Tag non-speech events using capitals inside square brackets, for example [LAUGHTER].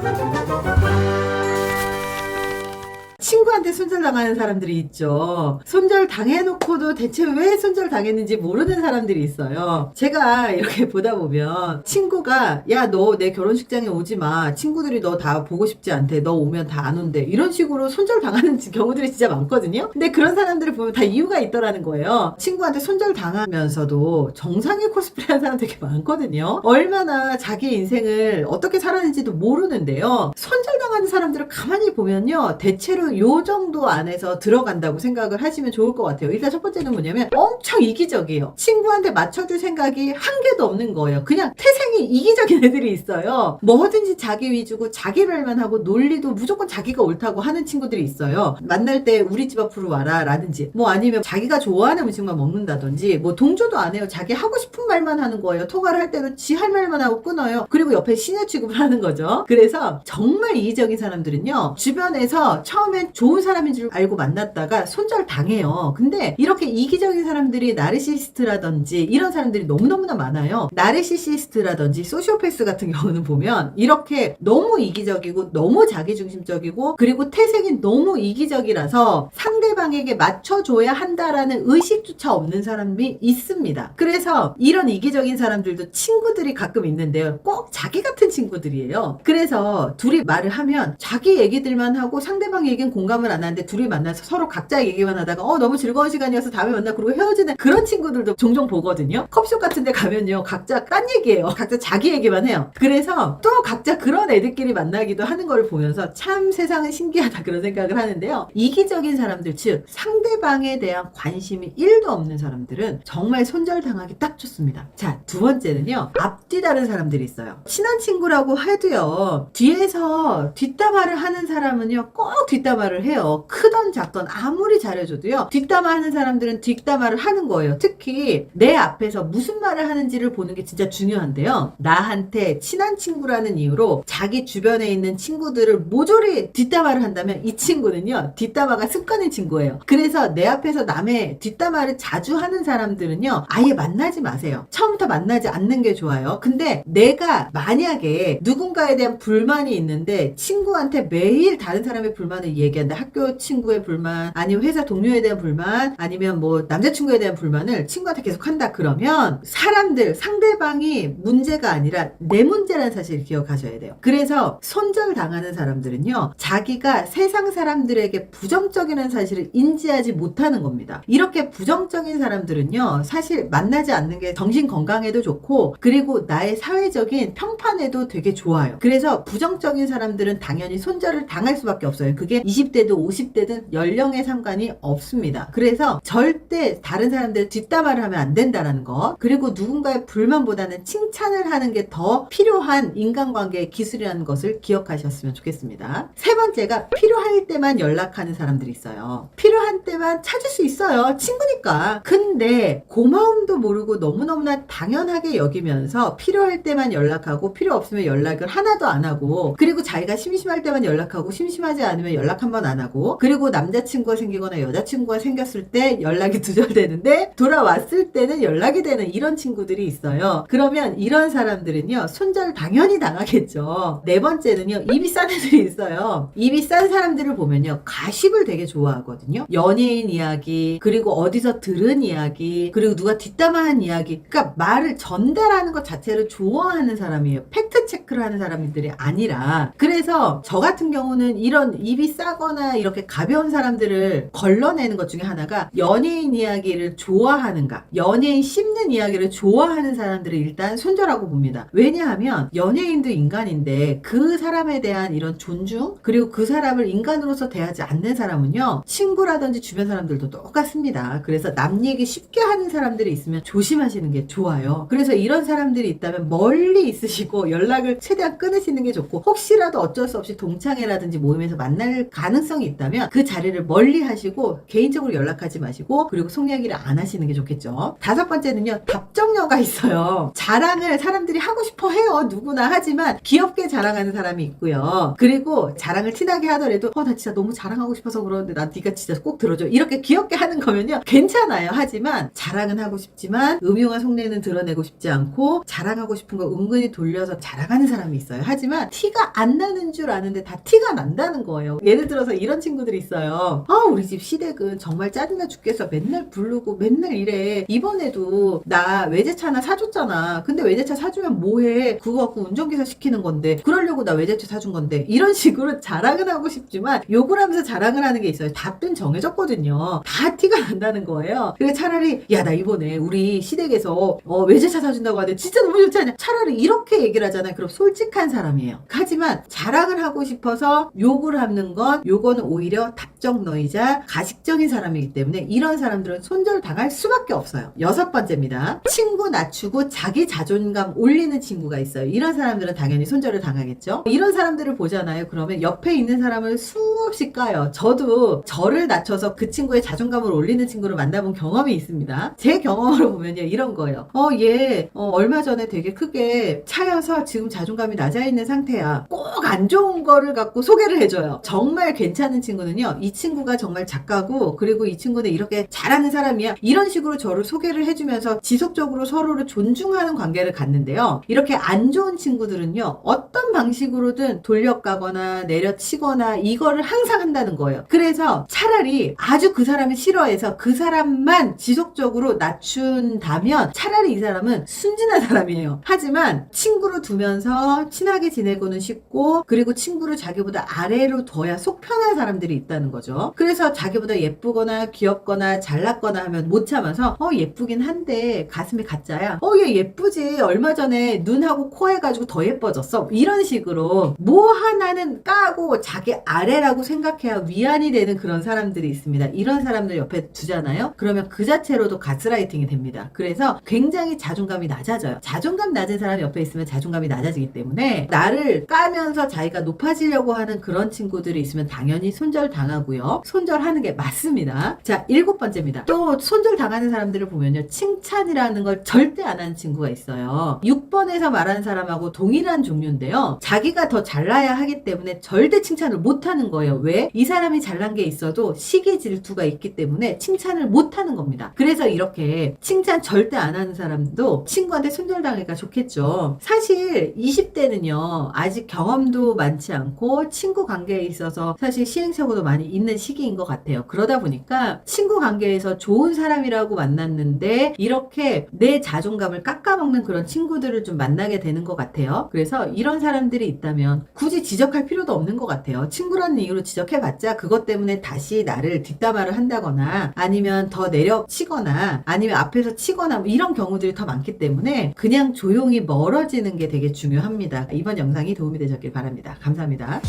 Thank you. 친구한테 손절 당하는 사람들이 있죠. 손절 당해놓고도 대체 왜 손절 당했는지 모르는 사람들이 있어요. 제가 이렇게 [LAUGHS] 보다 보면 친구가 야 너 내 결혼식장에 오지 마. 친구들이 너 다 보고 싶지 않대. 너 오면 다 안 온대. 이런 식으로 손절 당하는 [LAUGHS] 경우들이 진짜 많거든요. 근데 그런 사람들을 보면 다 이유가 있더라는 거예요. 친구한테 손절 당하면서도 정상의 코스프레하는 사람 되게 많거든요. 얼마나 자기 인생을 어떻게 살았는지도 모르는데요. 손 절 당하는 사람들을 가만히 보면요. 대체로 요 정도 안에서 들어간다고 생각을 하시면 좋을 것 같아요. 일단 첫 번째는 뭐냐면 엄청 이기적이에요. 친구한테 맞춰줄 생각이 한 개도 없는 거예요. 그냥 태생이 이기적인 애들이 있어요. 뭐든지 자기 위주고 자기 말만 하고 논리도 무조건 자기가 옳다고 하는 친구들이 있어요. 만날 때 우리 집 앞으로 와라 라든지 뭐 아니면 자기가 좋아하는 음식만 먹는다든지 뭐 동조도 안 해요. 자기 하고 싶은 말만 하는 거예요. 통화를 할 때도 지 할 말만 하고 끊어요. 그리고 옆에 시녀 취급을 하는 거죠. 그래서 정말 이기적 인 사람들은요. 주변에서 처음엔 좋은 사람인 줄 알고 만났다가 손절 당해요. 근데 이렇게 이기적인 사람들이 나르시스트라든지 이런 사람들이 너무너무나 많아요. 나르시시스트라든지 소시오패스 같은 경우는 보면 이렇게 너무 이기적이고 너무 자기중심적이고 그리고 태생이 너무 이기적이라서 상대방에게 맞춰줘야 한다라는 의식조차 없는 사람이 있습니다. 그래서 이런 이기적인 사람들도 친구들이 가끔 있는데요. 꼭 자기 같은 친구들이에요. 그래서 둘이 말을 하면 자기 얘기들만 하고 상대방 얘기는 공감을 안 하는데 둘이 만나서 서로 각자 얘기만 하다가 어 너무 즐거운 시간이어서 다음에 만나 그러고 헤어지는 그런 친구들도 종종 보거든요. 컵숍 같은 데 가면요. 각자 딴 얘기예요. 각자 자기 얘기만 해요. 그래서 또 각자 그런 애들끼리 만나기도 하는 걸 보면서 참 세상은 신기하다 그런 생각을 하는데요. 이기적인 사람들 즉 상대방에 대한 관심이 1도 없는 사람들은 정말 손절당하기 딱 좋습니다. 자, 두 번째는요. 앞뒤 다른 사람들이 있어요. 친한 친구라고 해도요. 뒤에서 뒷담화를 하는 사람은요. 꼭 뒷담화를 해요. 크던 작던 아무리 잘해줘도요. 뒷담화 하는 사람들은 뒷담화를 하는 거예요. 특히 내 앞에서 무슨 말을 하는지를 보는 게 진짜 중요한데요. 나한테 친한 친구라는 이유로 자기 주변에 있는 친구들을 모조리 뒷담화를 한다면 이 친구는요. 뒷담화가 습관인 친구예요. 그래서 내 앞에서 남의 뒷담화를 자주 하는 사람들은요. 아예 만나지 마세요. 처음부터 만나지 않는 게 좋아요. 근데 내가 만약에 누군가에 대한 불만이 있는데 친 구한테 매일 다른 사람의 불만을 얘기한다. 학교 친구의 불만, 아니면 회사 동료에 대한 불만, 아니면 뭐 남자친구에 대한 불만을 친구한테 계속 한다. 그러면 사람들, 상대방이 문제가 아니라 내 문제라는 사실을 기억하셔야 돼요. 그래서 손절 당하는 사람들은요, 자기가 세상 사람들에게 부정적이라는 사실을 인지하지 못하는 겁니다. 이렇게 부정적인 사람들은요, 사실 만나지 않는 게 정신 건강에도 좋고, 그리고 나의 사회적인 평판에도 되게 좋아요. 그래서 부정적인 사람들은 당연히 손절을 당할 수밖에 없어요. 그게 20대든 50대든 연령에 상관이 없습니다. 그래서 절대 다른 사람들 뒷담화를 하면 안 된다라는 거. 그리고 누군가의 불만보다는 칭찬을 하는 게 더 필요한 인간관계의 기술이라는 것을 기억하셨으면 좋겠습니다. 세 번째가 필요할 때만 연락하는 사람들이 있어요. 필요한 때만 찾을 수 있어요. 친구니까. 근데 고마움도 모르고 너무너무나 당연하게 여기면서 필요할 때만 연락하고 필요 없으면 연락을 하나도 안 하고 그리고 자기가 심심할 때만 연락하고 심심하지 않으면 연락 한 번 안 하고 그리고 남자친구가 생기거나 여자친구가 생겼을 때 연락이 [LAUGHS] 두절되는데 돌아왔을 때는 연락이 되는 이런 친구들이 있어요. 그러면 이런 사람들은요 손절 당연히 당하겠죠. 네 번째는요 입이 싼 애들이 있어요. 입이 싼 사람들을 보면요 가십을 되게 좋아하거든요. 연 예인 이야기 그리고 어디서 들은 이야기 그리고 누가 뒷담화한 이야기 그러니까 말을 전달하는 것 자체를 좋아하는 사람이에요. 팩트 체크를 하는 사람들이 아니라 그래서 저 같은 경우는 이런 입이 싸거나 이렇게 가벼운 사람들을 걸러내는 것 중에 하나가 연예인 이야기를 좋아하는가 연예인 씹는 이야기를 좋아하는 사람들을 일단 손절하고 봅니다. 왜냐하면 연예인도 인간인데 그 사람에 대한 이런 존중 그리고 그 사람을 인간으로서 대하지 않는 사람은요 친구라든지 주변 사람들도 똑같습니다. 그래서 남 얘기 쉽게 하는 사람들이 있으면 조심하시는 게 좋아요. 그래서 이런 사람들이 있다면 멀리 있으시고 연락을 최대한 끊으시는 게 좋고 혹시라도 어쩔 수수 없이 동창회라든지 모임에서 만날 가능성이 있다면 그 자리를 멀리 하시고 개인적으로 연락하지 마시고 그리고 속 이야기를 안 하시는 게 좋겠죠. 다섯 번째는요. 답정너가 있어요. 자랑을 사람들이 하고 싶어 해요. 누구나 하지만 귀엽게 자랑하는 사람이 있고요. 그리고 자랑을 티나게 하더라도 어 나 진짜 너무 자랑하고 싶어서 그러는데 나 네가 진짜 꼭 들어 줘. 이렇게 귀엽게 하는 거면요. 괜찮아요. 하지만 자랑은 하고 싶지만 음흉한 속내는 드러내고 싶지 않고 자랑하고 싶은 거 은근히 돌려서 자랑하는 사람이 있어요. 하지만 티가 안 나는 줄 아는데 다 티가 난다는 거예요. 예를 들어서 이런 친구들이 있어요. 아 우리 집 시댁은 정말 짜증나 죽겠어. 맨날 부르고 맨날 이래. 이번에도 나 외제차 하나 사줬잖아. 근데 외제차 사주면 뭐해? 그거 갖고 운전기사 시키는 건데 그러려고 나 외제차 사준 건데 이런 식으로 자랑은 하고 싶지만 욕을 하면서 자랑을 하는 게 있어요. 답은 정해졌 거든요. 다 티가 난다는 거예요. 그래 차라리 야 나 이번에 우리 시댁에서 어, 외제차 사준다고 하는데 진짜 너무 좋지 않냐? 차라리 이렇게 얘기를 하잖아요. 그럼 솔직한 사람이에요. 하지만 자랑을 하고 싶어서 욕을 하는 건 요거는 오히려 답정너이자 가식적인 사람이기 때문에 이런 사람들은 손절당할 수밖에 없어요. 여섯 번째입니다. 친구 낮추고 자기 자존감 올리는 친구가 있어요. 이런 사람들은 당연히 손절을 당하겠죠. 이런 사람들을 보잖아요. 그러면 옆에 있는 사람을 수없이 까요. 저도 저를 낮춰서 그 친구의 자존감을 올리는 친구를 만나본 경험이 있습니다. 제 경험으로 보면요. 이런 거예요. 어, 얘 어, 얼마 전에 되게 크게 차여서 지금 자존감이 낮아 있는 상태야. 꼭 안 좋은 거를 갖고 소개를 해줘요. 정말 괜찮은 친구는요. 이 친구가 정말 작가고 그리고 이 친구는 이렇게 잘하는 사람이야. 이런 식으로 저를 소개를 해주면서 지속적으로 서로를 존중하는 관계를 갖는데요. 이렇게 안 좋은 친구들은요. 어떤 방식으로든 돌려가거나 내려치거나 이거를 항상 한다는 거예요. 그래서 차라리 아주 그 사람이 싫어해서 그 사람만 지속적으로 낮춘다면 차라리 이 사람은 순진한 사람이에요. 하지만 친구로 두면서 친하게 지내고는 싶고 그리고 친구를 자기보다 아래로 둬야 속 편한 사람들이 있다는 거죠. 그래서 자기보다 예쁘거나 귀엽거나 잘났거나 하면 못 참아서 어 예쁘긴 한데 가슴이 가짜야. 어 얘 예쁘지. 얼마 전에 눈하고 코 해가지고 더 예뻐졌어. 이런 식으로 뭐 하나는 까고 자기 아래라고 생각해야 위안이 되는 그런 사람들이 있습니다. 이런 사람들 옆에 두잖아요. 그러면 그 자체로도 가스라이팅이 됩니다. 그래서 굉장히 자존감이 낮아져요. 자존감 낮은 사람 옆에 있으면 자존감이 낮아지기 때문에 나를 까면서 자기가 높아지려고 하는 그런 친구들이 있으면 당연히 손절 당하고요. 손절하는 게 맞습니다. 자, 일곱 번째입니다. 또 손절 당하는 사람들을 보면요. 칭찬이라는 걸 절대 안 하는 친구가 있어요. 6번에서 말하는 사람하고 동일한 종류인데요. 자기가 더 잘나야 하기 때문에 절대 칭찬을 못 하는 거예요. 왜? 이 사람이 잘난 게 있어도 시기 질투가 있기 때문에 칭찬을 못 하는 겁니다. 그래서 이렇게 칭찬 절대 안 하는 사람도 친구한테 손절당하기가 좋겠죠. 사실 20대는요. 아직 경험도 많지 않고 친구 관계에 있어서 사실 시행착오도 많이 있는 시기인 것 같아요. 그러다 보니까 친구 관계에서 좋은 사람이라고 만났는데 이렇게 내 자존감을 깎아먹는 그런 친구들을 좀 만나게 되는 것 같아요. 그래서 이런 사람들이 있다면 굳이 지적할 필요도 없는 것 같아요. 친구라는 이유로 지적해봤자 그것 때문에 다시 나를 뒷담화를 한다거나 아니면 더 내려치거나 아니면 앞에서 치거나 뭐 이런 경우들이 더 많기 때문에 그냥 조용히 멀어지는 게 되게 중요합니다. 이번 영상이 도움이 되셨길 바랍니다. 감사합니다.